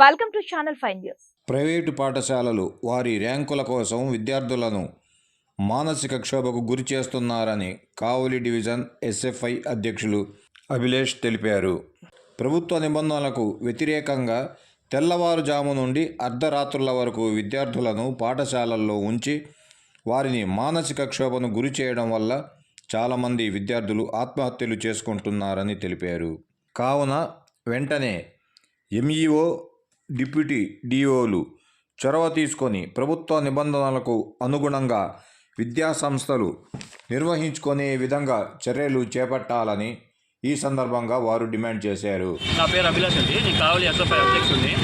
Welcome to channel 5 news private పాఠశాలలు వారి ర్యాంకుల కోసం విద్యార్థులను మానసిక క్షోభకు గురి చేస్తున్నారని కావలి డివిజన్ ఎస్ఎఫ్ఐ అధ్యక్షులు అభిలేష్ తెలిపారు. ప్రభుత్వ నిబంధనలకు వ్యతిరేకంగా తెల్లవారుజాము నుండి అర్ధరాత్రుల వరకు విద్యార్థులను పాఠశాలల్లో ఉంచి వారిని మానసిక క్షోభను గురి చేయడం వల్ల చాలామంది విద్యార్థులు ఆత్మహత్యలు చేసుకుంటున్నారని తెలిపారు. కావున వెంటనే ఎంఈఓ డిప్యూటీ డిఓలు చొరవ తీసుకొని ప్రభుత్వ నిబంధనలకు అనుగుణంగా విద్యా సంస్థలు నిర్వహించుకునే విధంగా చర్యలు చేపట్టాలని ఈ సందర్భంగా వారు డిమాండ్ చేశారు. నా పేరు అభిలాష్ అండి. నేను కావలి ఎస్ఎఫ్ఐ అధ్యక్షుడిని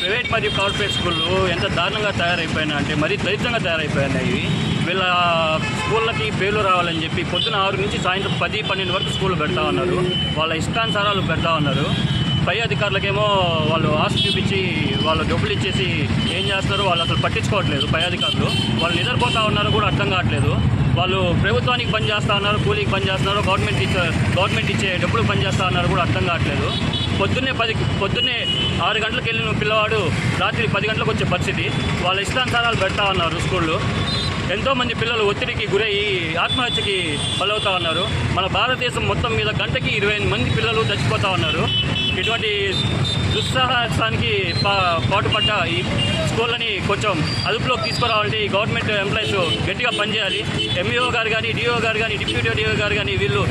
ప్రైవేట్ మరియు కార్పొరేట్ స్కూళ్ళు ఎంత దారుణంగా తయారైపోయినా అంటే మరీ దరిద్రంగా తయారైపోయినాయి. వీళ్ళ స్కూళ్ళకి పేర్లు రావాలని చెప్పి పొద్దున ఆరు నుంచి సాయంత్రం పది పన్నెండు వరకు స్కూల్ పెడతా ఉన్నారు. వాళ్ళ ఇష్టానుసారాలు పెడతా ఉన్నారు. పై అధికారులకేమో వాళ్ళు ఆశ చూపించి వాళ్ళు డబ్బులు ఇచ్చేసి ఏం చేస్తారో వాళ్ళు అసలు పట్టించుకోవట్లేదు పై అధికారులు. వాళ్ళు నిద్రపోతా ఉన్నారో కూడా అర్థం కావట్లేదు. వాళ్ళు ప్రభుత్వానికి పని చేస్తా ఉన్నారు కూలీకి పని చేస్తున్నారు గవర్నమెంట్ ఇచ్చే గవర్నమెంట్ ఇచ్చే డబ్బులు పని చేస్తా ఉన్నారు కూడా అర్థం కావట్లేదు. పొద్దున్నే పది పొద్దున్నే ఆరు గంటలకు వెళ్ళిన పిల్లవాడు రాత్రి పది గంటలకు వచ్చే పరిస్థితి. వాళ్ళ ఇష్టాంతరాలు పెడతా ఉన్నారు స్కూళ్ళు. ఎంతోమంది పిల్లలు ఒత్తిడికి గురయ్యి ఆత్మహత్యకి బలవుతా ఉన్నారు. మన భారతదేశం మొత్తం మీద గంటకి ఇరవై మంది పిల్లలు చచ్చిపోతా ఉన్నారు. ఇటువంటి దుస్సాహసానికి పా పాటుపడ్డ ఈ స్కూళ్ళని కొంచెం అదుపులోకి తీసుకురావాలంటే ఈ గవర్నమెంట్ ఎంప్లాయీస్ గట్టిగా పనిచేయాలి. ఎంఈఓ గారు కానీ డిఓ గారు కానీ డిప్యూటీ డిఓ గారు కానీ వీళ్ళు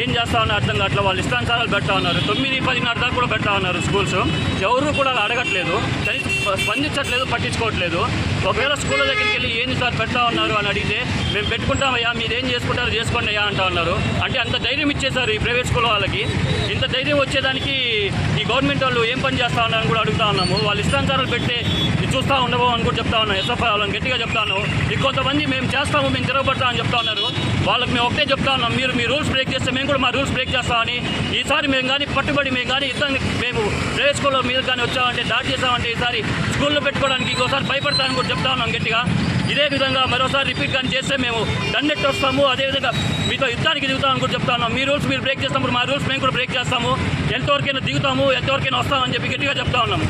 ఏం చేస్తా ఉన్నారు అర్థం కావట్లేదు. వాళ్ళు ఇష్టానుసారాలు పెడతా ఉన్నారు. తొమ్మిది పదిన్నర దాకా కూడా పెడతా ఉన్నారు స్కూల్స్. ఎవరు కూడా అడగట్లేదు. కనీసం స్పందించట్లేదు పట్టించుకోవట్లేదు. ఒకవేళ స్కూల్ దగ్గరికి వెళ్ళి ఏంది సార్ పెడతా ఉన్నారు అని అడిగితే మేము పెట్టుకుంటామయ్యా మీరు ఏం చేసుకుంటారో చేసుకోండి అయ్యా అంటా ఉన్నారు. అంటే అంత ధైర్యం ఇచ్చేసారు ఈ ప్రైవేట్ స్కూల్ వాళ్ళకి. ఇంత ధైర్యం వచ్చేదానికి ఈ గవర్నమెంట్ వాళ్ళు ఏం పని చేస్తా ఉన్నారని కూడా అడుగుతా ఉన్నాము. వాళ్ళు ఇష్టానుసారాలు పెట్టి ఇది చూస్తూ ఉండవు అని కూడా చెప్తా ఉన్నాం ఎస్ఎఫ్ఐ వాళ్ళని గట్టిగా చెప్తా ఉన్నాము ఇంకొంతమంది మేము చేస్తాము మేము తిరగబడతామని చెప్తా ఉన్నారు. వాళ్ళకి మేము ఒకటే చెప్తా ఉన్నాం. మీరు మీ రూల్స్ బ్రేక్ చేస్తే మేము కూడా మా రూల్స్ బ్రేక్ చేస్తామని ఈసారి మేము కానీ పట్టుబడి మేము కానీ ఇద్దరు మేము ప్రైవేట్ స్కూల్లో మీద కానీ వచ్చామంటే దాడి చేసామంటే ఈసారి స్కూల్లో పెట్టుకోవడానికి ఇంకోసారి భయపడతాను కూడా చెప్తా ఉన్నాం గట్టిగా ఇదే విధంగా మరోసారి రిపీట్ కానీ చేస్తే మేము దండెట్టి వస్తాము. అదేవిధంగా మీతో యుద్ధానికి దిగుతామని కూడా చెప్తా ఉన్నాం మీ రూల్స్ మీరు బ్రేక్ చేస్తాము మా రూల్స్ మేము కూడా బ్రేక్ చేస్తాము. ఎంతవరకైనా దిగుతాము ఎంతవరకైనా వస్తామని చెప్పి గట్టిగా చెప్తా ఉన్నాము.